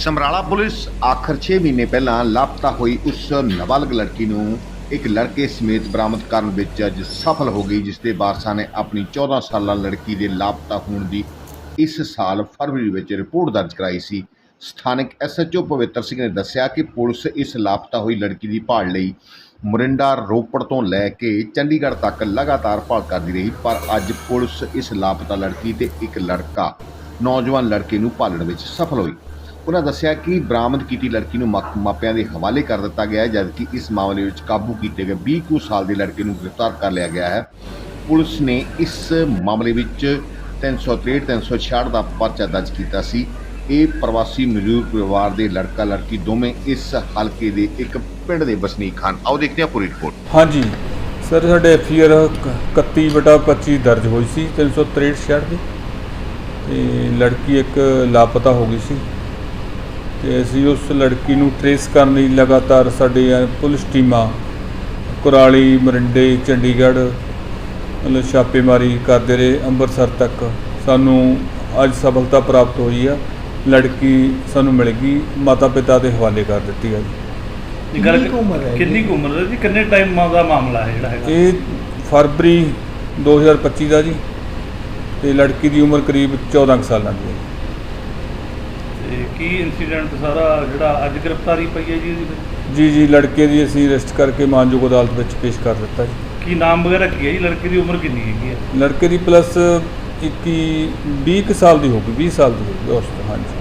Samrala police ਆਖਰ 6 ਮਹੀਨੇ ਪਹਿਲਾਂ ਲਾਪਤਾ ਹੋਈ ਉਸ ਨਾਬਾਲਗ ਲੜਕੀ ਨੂੰ ਇੱਕ ਲੜਕੇ ਸਮੇਤ ਬਰਾਮਦ ਕਰਨ ਵਿੱਚ ਅੱਜ ਸਫਲ ਹੋ ਗਈ, ਜਿਸ ਦੇ ਵਾਰਸਾਂ ਨੇ ਆਪਣੀ 14 ਸਾਲਾ ਲੜਕੀ ਦੇ ਲਾਪਤਾ ਹੋਣ ਦੀ ਇਸ ਸਾਲ ਫਰਵਰੀ ਵਿੱਚ ਰਿਪੋਰਟ ਦਰਜ ਕਰਾਈ ਸੀ। ਸਥਾਨਕ ਐਸਐਚਓ ਪਵਿੱਤਰ ਸਿੰਘ ਨੇ ਦੱਸਿਆ ਕਿ ਪੁਲਿਸ ਇਸ ਲਾਪਤਾ ਹੋਈ ਲੜਕੀ ਦੀ ਭਾਲ ਲਈ ਮੁਰਿੰਡਾ ਰੋਪੜ ਤੋਂ ਲੈ ਕੇ ਚੰਡੀਗੜ੍ਹ ਤੱਕ ਲਗਾਤਾਰ ਭਾਲ ਕਰਦੀ ਰਹੀ, ਪਰ ਅੱਜ ਪੁਲਿਸ ਇਸ ਲਾਪਤਾ ਲੜਕੀ ਤੇ ਇੱਕ ਲੜਕਾ, ਨੌਜਵਾਨ ਲੜਕੇ ਨੂੰ ਭਾਲਣ ਵਿੱਚ ਸਫਲ ਹੋਈ। ਉਹਨਾਂ ਦੱਸਿਆ ਕਿ ਬਰਾਮਦ ਕੀਤੀ ਲੜਕੀ ਨੂੰ ਮਾ- ਮਾਪਿਆਂ ਦੇ ਹਵਾਲੇ ਕਰ ਦਿੱਤਾ ਗਿਆ ਹੈ, ਜਦਕਿ ਇਸ ਮਾਮਲੇ ਵਿੱਚ ਕਾਬੂ ਕੀਤੇ ਗਏ 20 ਕੁ ਸਾਲ ਦੇ ਲੜਕੇ ਨੂੰ ਗ੍ਰਿਫਤਾਰ ਕਰ ਲਿਆ ਗਿਆ ਹੈ। ਪੁਲਿਸ ਨੇ ਇਸ ਮਾਮਲੇ ਵਿੱਚ 363 366 ਦਾ ਪਰਚਾ ਦਰਜ ਕੀਤਾ ਸੀ। ਇਹ ਪ੍ਰਵਾਸੀ ਮਜ਼ਦੂਰ ਪਰਿਵਾਰ ਦੇ ਲੜਕਾ, ਲੜਕੀ ਦੋਵੇਂ ਇਸ ਹਲਕੇ ਦੇ ਇੱਕ ਪਿੰਡ ਦੇ ਵਸਨੀਕ ਹਨ। ਆਓ ਦੇਖਦੇ ਹਾਂ ਪੂਰੀ ਰਿਪੋਰਟ। ਹਾਂਜੀ। ਸਰ, ਸਾਡੇ ਐਫਆਰ 31 ਬਟਾ 25 ਦਰਜ ਹੋਈ ਸੀ 363 ਛਿਆਹਠ ਦੀ। ਤੇ ਲੜਕੀ ਇੱਕ ਲਾਪਤਾ ਹੋ ਗਈ ਸੀ। ਤੇ ਅਸੀਂ ਉਸ ਲੜਕੀ ਨੂੰ ਟਰੇਸ ਕਰਨ ਲਈ ਲਗਾਤਾਰ ਸਾਡੀਆਂ ਪੁਲਿਸ ਟੀਮਾਂ ਕੁਰਾਲੀ ਮਰਿੰਡੇ ਚੰਡੀਗੜ੍ਹ ਮਤਲਬ ਛਾਪੇਮਾਰੀ ਕਰਦੇ ਰਹੇ ਅੰਮ੍ਰਿਤਸਰ ਤੱਕ। ਸਾਨੂੰ ਅੱਜ ਸਫਲਤਾ ਪ੍ਰਾਪਤ ਹੋਈ ਆ। ਲੜਕੀ ਸਾਨੂੰ ਮਿਲ ਗਈ ਮਾਤਾ ਪਿਤਾ ਦੇ ਹਵਾਲੇ ਕਰ ਦਿੱਤੀ ਆ ਜੀ। ਗੱਲ ਕਿੰਨੀ ਕੁ ਉਮਰ ਹੈ ਕਿੰਨੀ ਕੁ ਉਮਰ ਹੈ ਜੀ? ਕਿੰਨੇ ਟਾਈਮ ਦਾ ਮਾਮਲਾ ਹੈ ਜਿਹੜਾ ਹੈਗਾ? ਇਹ ਫਰਵਰੀ 2025 ਦਾ ਜੀ। ਤੇ ਲੜਕੀ ਦੀ ਉਮਰ ਕਰੀਬ 14 ਕੁ ਸਾਲਾਂ ਦੀ ਹੈ। ਤੇ ਕੀ ਇਨਸੀਡੈਂਟ ਸਾਰਾ ਜਿਹੜਾ ਅੱਜ ਗ੍ਰਿਫਤਾਰੀ ਪਈ ਹੈ ਜੀ ਇਹਦੀ? ਜੀ ਜੀ ਲੜਕੇ ਦੀ ਅਸੀਂ ਅਰੈਸਟ ਕਰਕੇ ਮਾਨਯੋਗ ਅਦਾਲਤ ਵਿੱਚ ਪੇਸ਼ ਕਰ ਦਿੱਤਾ ਜੀ। ਕੀ ਨਾਮ ਵਗੈਰਾ ਕੀ ਹੈ ਜੀ? ਲੜਕੇ ਦੀ ਉਮਰ ਕਿੰਨੀ ਹੈਗੀ ਹੈ? ਲੜਕੇ ਦੀ ਪਲੱਸ 21 20 ਕੁ ਸਾਲ ਦੀ ਹੋ ਗਈ 20 ਸਾਲ ਦੀ ਹੋ ਗਈ ਉਸ ਤੋਂ ਹਾਂਜੀ।